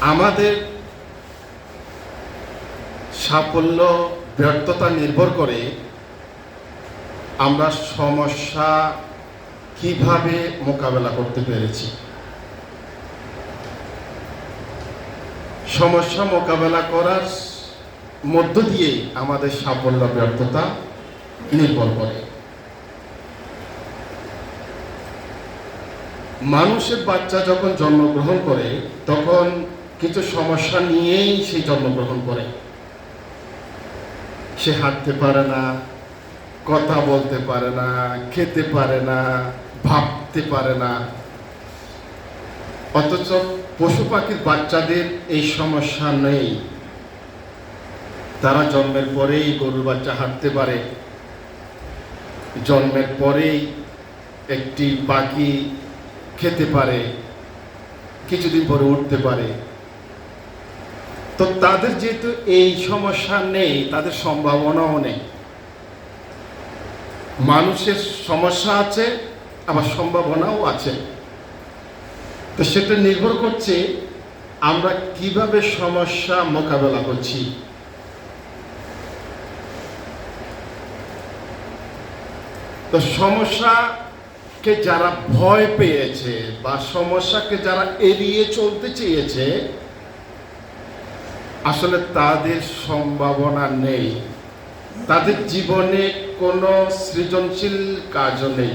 আমাদের সাফল্য, ব্যর্থতা নির্ভর করে আমরা সমস্যা কীভাবে মোকাবেলা করতে পেরেছি। সমস্যা মোকাবেলা করার মধ্য দিয়ে আমাদের সাফল্য, ব্যর্থতা নির্ভর করে। মানুষের বাচ্চা যখন জন্মগ্রহণ করে, তখন কিছু সমস্যা নিয়েই সে জন্মগ্রহণ করে। সে হাঁটতে পারে না, কথা বলতে পারে না, খেতে পারে না, ভাবতে পারে না। অথচ পশু পাখির বাচ্চাদের এই সমস্যা নেই। তারা জন্মের পরেই গরুর বাচ্চা হাঁটতে পারে। জন্মের পরেই একটি পাখি খেতে পারে, কিছুদিন পরে উঠতে পারে। তো তাদের যেহেতু এই সমস্যা নেই, তাদের সম্ভাবনাও নেই। মানুষের সমস্যা আছে, আবার সম্ভাবনাও আছে। তো সেটা নির্ভর করছে আমরা কীভাবে সমস্যা মোকাবেলা করছি। তো সমস্যাকে যারা ভয় পেয়েছে বা সমস্যাকে যারা এড়িয়ে চলতে চেয়েছে আসলে তাদের সম্ভাবনা নেই। তাদের জীবনে কোনো সৃজনশীল কাজ নেই।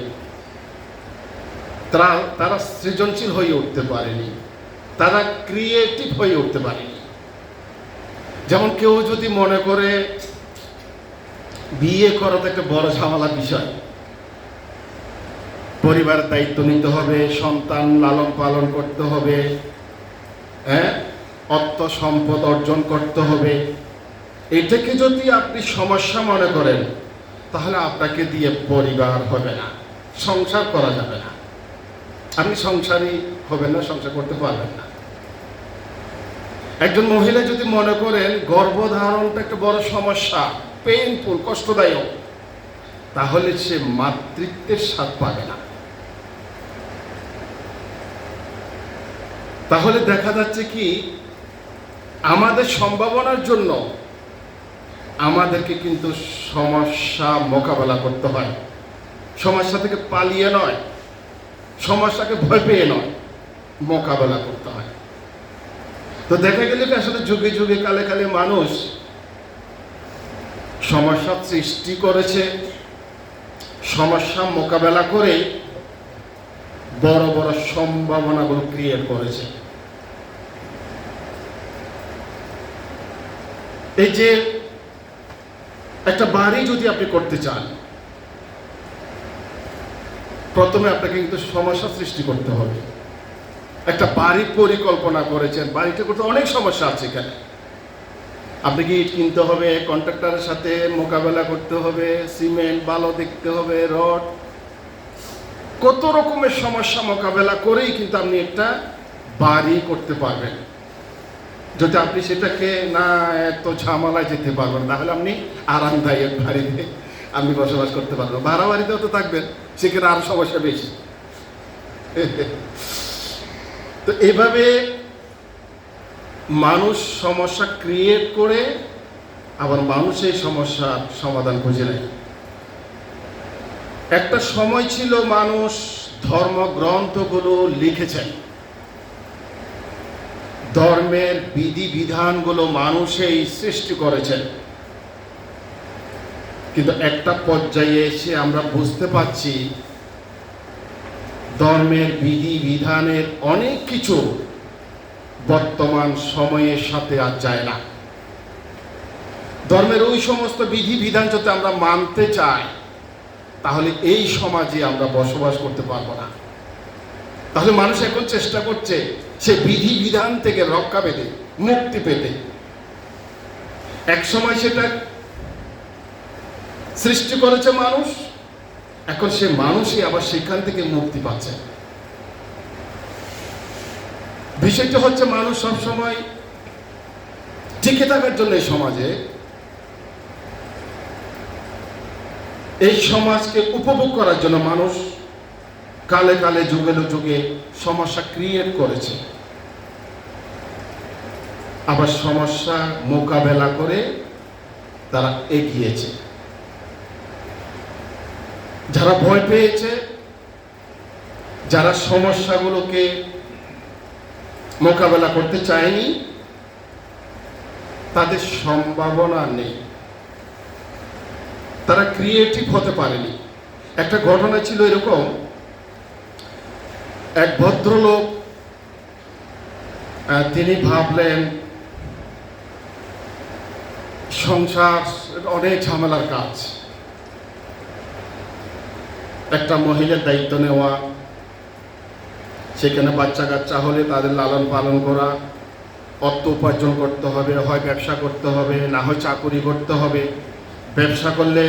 তারা তারা সৃজনশীল হয়ে উঠতে পারেনি। তারা ক্রিয়েটিভ হয়ে উঠতে পারেনি। যেমন কেউ যদি মনে করে বিয়ে করা তো একটা বড় ঝামেলা বিষয়। পরিবারের দায়িত্ব নিতে হবে, সন্তান লালন পালন করতে হবে হ্যাঁ? অর্থ সম্পদ অর্জন করতে হবে। এটাকে যদি আপনি সমস্যা মনে করেন, তাহলে আপনাকে দিয়ে পরিবার হবে না, সংসার করা যাবে না। আপনি সংসারই হবেন না, সংসার করতে পারবেন না। একজন মহিলা যদি মনে করেন গর্ভধারণটা একটা বড় সমস্যা পেইনফুল কষ্টদায়ক, তাহলে সে মাতৃত্বের স্বাদ পাবে না। তাহলে দেখা যাচ্ছে কি আমাদের সম্ভাবনার জন্য আমাদেরকে কিন্তু সমস্যা মোকাবেলা করতে হয়। সমস্যা থেকে পালিয়ে নয়, সমস্যাকে ভয় পেয়ে নয়, মোকাবেলা করতে হয়। তো দেখা গেলে কি আসলে যুগে যুগে কালে কালে মানুষ সমস্যা সৃষ্টি করেছে, সমস্যা মোকাবেলা করে বড় বড় সম্ভাবনাগুলো ক্রিয়েট করেছে। এই যে একটা বাড়ি যদি আপনি করতে চান, প্রথমে আপনাকে কিন্তু সমস্যা সৃষ্টি করতে হবে। একটা বাড়ির পরিকল্পনা করেছেন বাড়িটা করতে অনেক সমস্যা আছে এখানে। আপনাকে ইট কিনতে হবে, কন্ট্রাক্টরের সাথে মোকাবেলা করতে হবে, সিমেন্ট, বালো দেখতে হবে, রড? কত রকমের সমস্যা মোকাবেলা করেই কিন্তু আপনি একটা বাড়ি করতে পারবেন। যদি আপনি সেটাকে না এত ঝামেলায় যেতে পারবেন, তাহলে আপনি আরামদায়ক বাড়িতে আপনি বসবাস করতে পারবেন। ভাড়া বাড়িতেও তো থাকবেন সেখানে আরও সমস্যা বেশি। তো এভাবে মানুষ সমস্যা ক্রিয়েট করে, আবার মানুষ এই সমস্যার সমাধান খুঁজে নেয়। একটা সময় ছিল মানুষ ধর্মগ্রন্থগুলো লিখেছেন। ধর্মের বিধি বিধানগুলো মানুষেই সৃষ্টি করেছেন। কিন্তু একটা পর্যায়ে এসে আমরা বুঝতে পারছি, ধর্মের বিধি বিধানের অনেক কিছু বর্তমান সময়ের সাথে আর যায় না। ধর্মের ওই সমস্ত বিধি বিধান যদি আমরা মানতে চাই, তাহলে এই সমাজে আমরা বসবাস করতে পারব না। তাহলে মানুষ এখন চেষ্টা করছে সে বিধি বিধান থেকে রক্ষা পেতে, মুক্তি পেতে। এক সময় সেটা সৃষ্টি করেছে মানুষ, এখন সে মানুষই আবার সেখান থেকে মুক্তি পাচ্ছে। বিষয়টা হচ্ছে মানুষ সব সময় টিকে থাকার জন্য এই সমাজে, এই সমাজকে উপভোগ করার জন্য মানুষ কালে কালে, যুগে যুগে সমস্যা ক্রিয়েট করেছে। আবার সমস্যা মোকাবেলা করে তারা এগিয়েছে। যারা ভয় পেয়েছে, যারা সমস্যাগুলোকে মোকাবেলা করতে চায়নি, তাদের সম্ভাবনা নেই। তারা ক্রিয়েটিভ হতে পারেনি। একটা ঘটনা ছিল এরকম এক ভদ্রলোক তিনি ভাবলেন, সংসার অনেক ঝামেলার কাজ। একটা মহিলার দায়িত্ব নেওয়া, সেখানে বাচ্চা কাচ্চা হলে তাদের লালন পালন করা, অর্থ উপার্জন করতে হবে, হয় ব্যবসা করতে হবে, না হয় চাকুরি করতে হবে। ব্যবসা করলে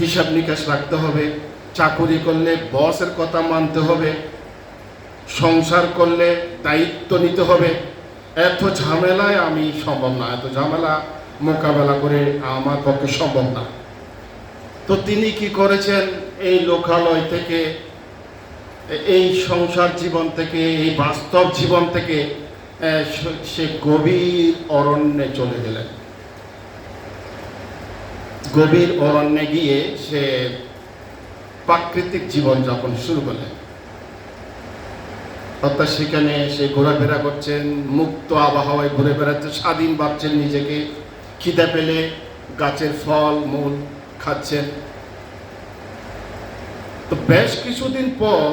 হিসাব নিকাশ রাখতে হবে। চাকুরি করলে বসের কথা মানতে হবে, সংসার করলে দায়িত্ব নিতে হবে। এত ঝামেলায় আমি সম্ভব না, এত ঝামেলা মোকাবেলা করে আমার পক্ষে সম্ভব না। তো তিনি কি করেছেন? এই লোকালয় থেকে, এই সংসার জীবন থেকে, এই বাস্তব জীবন থেকে সে- গভীর অরণ্যে চলে গেলেন। গভীর অরণ্যে গিয়ে সে প্রাকৃতিক জীবন যাপন শুরু করলেন। অর্থাৎ সেখানে সে ঘোরাফেরা করছেন, মুক্ত আবহাওয়ায় ঘুরে বেড়াচ্ছে, স্বাধীন ভাবছেন নিজেকে, খিদে পেলে গাছের ফল, মূল খাচ্ছেন। তো বেশ কিছুদিন পর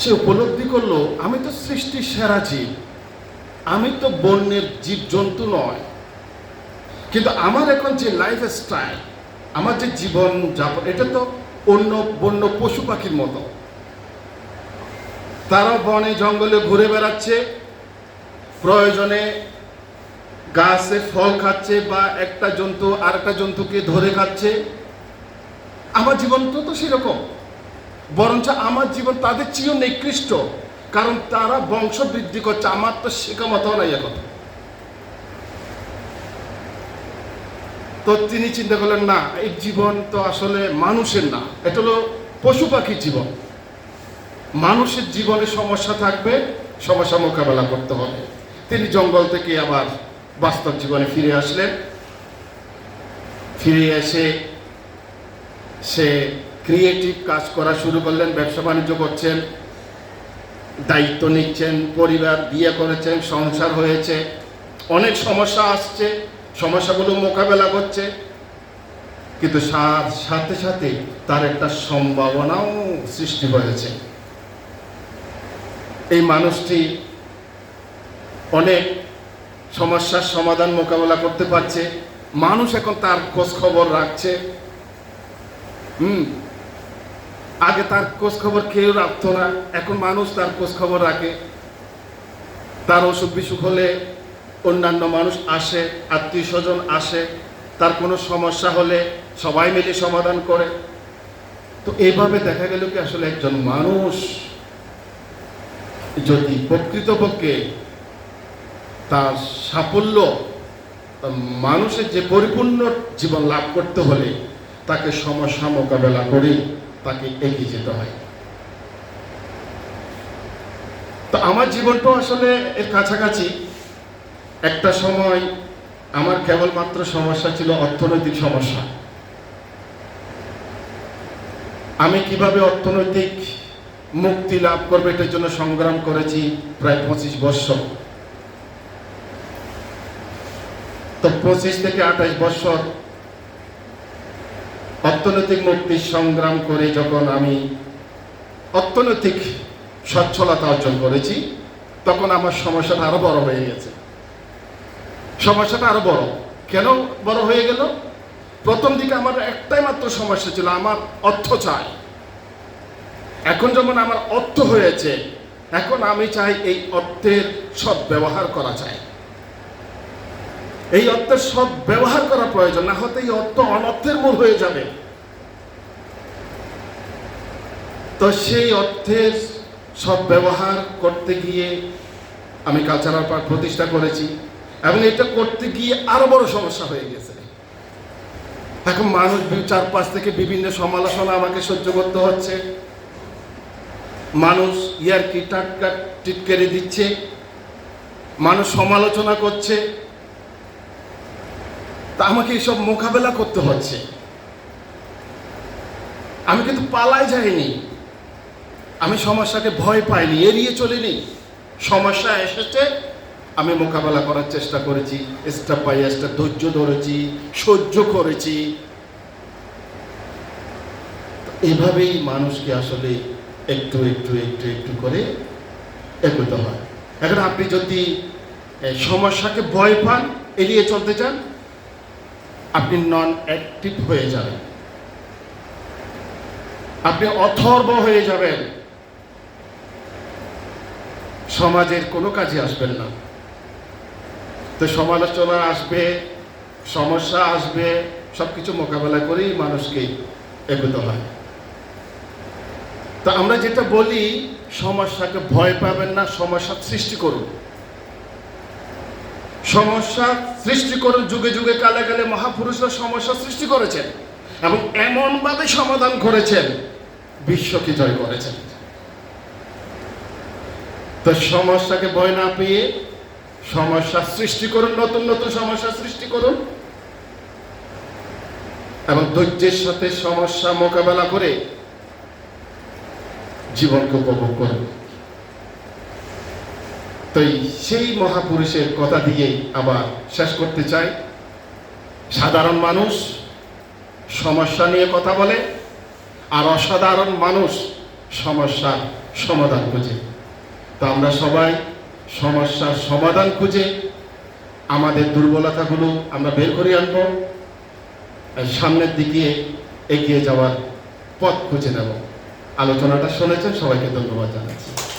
সে উপলব্ধি করল, আমি তো সৃষ্টির সেরা জীব, আমি তো বন্যের জীব জন্তু নয়। কিন্তু আমার এখন যে লাইফ স্টাইল আমার যে জীবন যাপন, এটা তো অন্য বন্য পশু পাখির মতো। তারা বনে, জঙ্গলে ঘুরে বেড়াচ্ছে। প্রয়োজনে গাছে ফল খাচ্ছে বা একটা জন্তু আর একটা জন্তুকে ধরে খাচ্ছে। আমার জীবন তো তো সেরকম। বরঞ্চ আমার জীবন তাদের চেয়েও নিকৃষ্ট। কারণ তারা বংশ বৃদ্ধি করছে, আমার তো শেখামতো নাই এখন। তো তিনি চিন্তা করলেন, না, এই জীবন তো আসলে মানুষের না, এটা হলো পশু পাখির জীবন। মানুষের জীবনে সমস্যা থাকবে, সমস্যা মোকাবেলা করতে হবে। তিনি জঙ্গল থেকে আবার বাস্তব জীবনে ফিরে আসলেন। ফিরে এসে সে ক্রিয়েটিভ কাজ করা শুরু করলেন, ব্যবসা বাণিজ্য করছেন, দায়িত্ব নিচ্ছেন, পরিবার বিয়ে করেছেন, সংসার হয়েছে, অনেক সমস্যা আসছে। সমস্যাগুলো মোকাবেলা করছে। কিন্তু সাথে সাথে তার একটা সম্ভাবনাও সৃষ্টি হয়েছে। এই মানুষটি অনেক সমস্যার সমাধান মোকাবেলা করতে পারছে। মানুষ এখন তার খোঁজ খবর রাখছে। হুম, আগে তার খোঁজ খবর কেউ রাখতো না, এখন মানুষ তার খোঁজ খবর রাখে। তার অসুখ বিসুখ হলে অন্যান্য মানুষ আসে, আত্মীয় স্বজন আসে, তার কোনো সমস্যা হলে সবাই মিলে সমাধান করে। তো এইভাবে দেখা গেল কি আসলে একজন মানুষ যদি প্রকৃতপক্ষে তার সাফল্য মানুষের যে পরিপূর্ণ জীবন লাভ করতে হলে তাকে সমস্যা মোকাবেলা করে তাকে এগিয়ে যেতে হয়। তো আমার জীবনটাও আসলে এর কাছাকাছি। একটা সময় আমার কেবলমাত্র সমস্যা ছিল অর্থনৈতিক সমস্যা। আমি কীভাবে অর্থনৈতিক মুক্তি লাভ করবে এটার জন্য সংগ্রাম করেছি প্রায় পঁচিশ বৎসর তো পঁচিশ থেকে আঠাশ বৎসর অর্থনৈতিক মুক্তির সংগ্রাম করে যখন আমি অর্থনৈতিক সচ্ছলতা অর্জন করেছি, তখন আমার সমস্যাটা আরও বড় হয়ে গেছে। সমস্যাটা আরও বড়। কেন বড় হয়ে গেল? প্রথম দিকে আমার একটাই মাত্র সমস্যা ছিল আমার অর্থ চাই। এখন যেমন আমার অর্থ হয়েছে, এখন আমি চাই এই অর্থের সব ব্যবহার করা চাই। এই অর্থের সব ব্যবহার করা প্রয়োজন, না হতে এই অর্থ অনর্থের মূল হয়ে যাবে। তো সেই অর্থের সব ব্যবহার করতে গিয়ে আমি কালচারাল পার্ক প্রতিষ্ঠা করেছি। এবং এটা করতে গিয়ে আরও বড় সমস্যা হয়ে গেছে। এখন মানুষ চারপাশ থেকে বিভিন্ন সমালোচনা আমাকে সহ্য করতে হচ্ছে। মানুষ ইয়ার ইয়ারকি টাটকা টিটকেরে দিচ্ছে। মানুষ সমালোচনা করছে। তা আমাকে এসব মোকাবেলা করতে হচ্ছে। আমি কিন্তু পালাই যাইনি। আমি সমস্যাকে ভয় পাইনি, এড়িয়ে চলিনি। সমস্যা এসেছে। আমি মোকাবেলা করার চেষ্টা করেছি স্টেপ বাই স্টেপ ধৈর্য ধরেছি, সহ্য করেছি। এভাবেই মানুষকে আসলে একটু একটু একটু একটু করে এগোতে হয়। এখন আপনি যদি সমস্যাকে ভয় পান, এড়িয়ে চলতে চান, আপনি নন অ্যাক্টিভ হয়ে যাবেন। আপনি অথর্ব হয়ে যাবেন। সমাজের কোনো কাজে আসবেন না। তো সমালোচনা আসবে, সমস্যা আসবে, সবকিছু মোকাবেলা করেই মানুষকে এগোতে হয়। তো আমরা যেটা বলি, সমস্যাকে ভয় পাবেন না, সমস্যা সৃষ্টি করুন। সমস্যা সৃষ্টি করুন, যুগে যুগে কালে কালে মহাপুরুষরা সমস্যা সৃষ্টি করেছেন এবং এমনভাবে সমাধান করেছেন, বিশ্বকে জয় করেছেন। তো সমস্যাকে ভয় না পেয়ে সমস্যা সৃষ্টি করুন, নতুন নতুন সমস্যা সৃষ্টি করুন। এবং ধৈর্যের সাথে সমস্যা মোকাবেলা করে জীবনকে উপভোগ করুন। তো এই সেই মহাপুরুষের কথা দিয়েই আবার শেষ করতে চাই। সাধারণ মানুষ সমস্যা নিয়ে কথা বলে, আর অসাধারণ মানুষ সমস্যার সমাধান খুঁজে। তো আমরা সবাই সমস্যার সমাধান খুঁজে আমাদের দুর্বলতাগুলো আমরা বের করে আনব। সামনের দিকে এগিয়ে যাওয়ার পথ খুঁজে নেব। আলোচনাটা শুনেছেন? সবাইকে ধন্যবাদ জানাচ্ছি।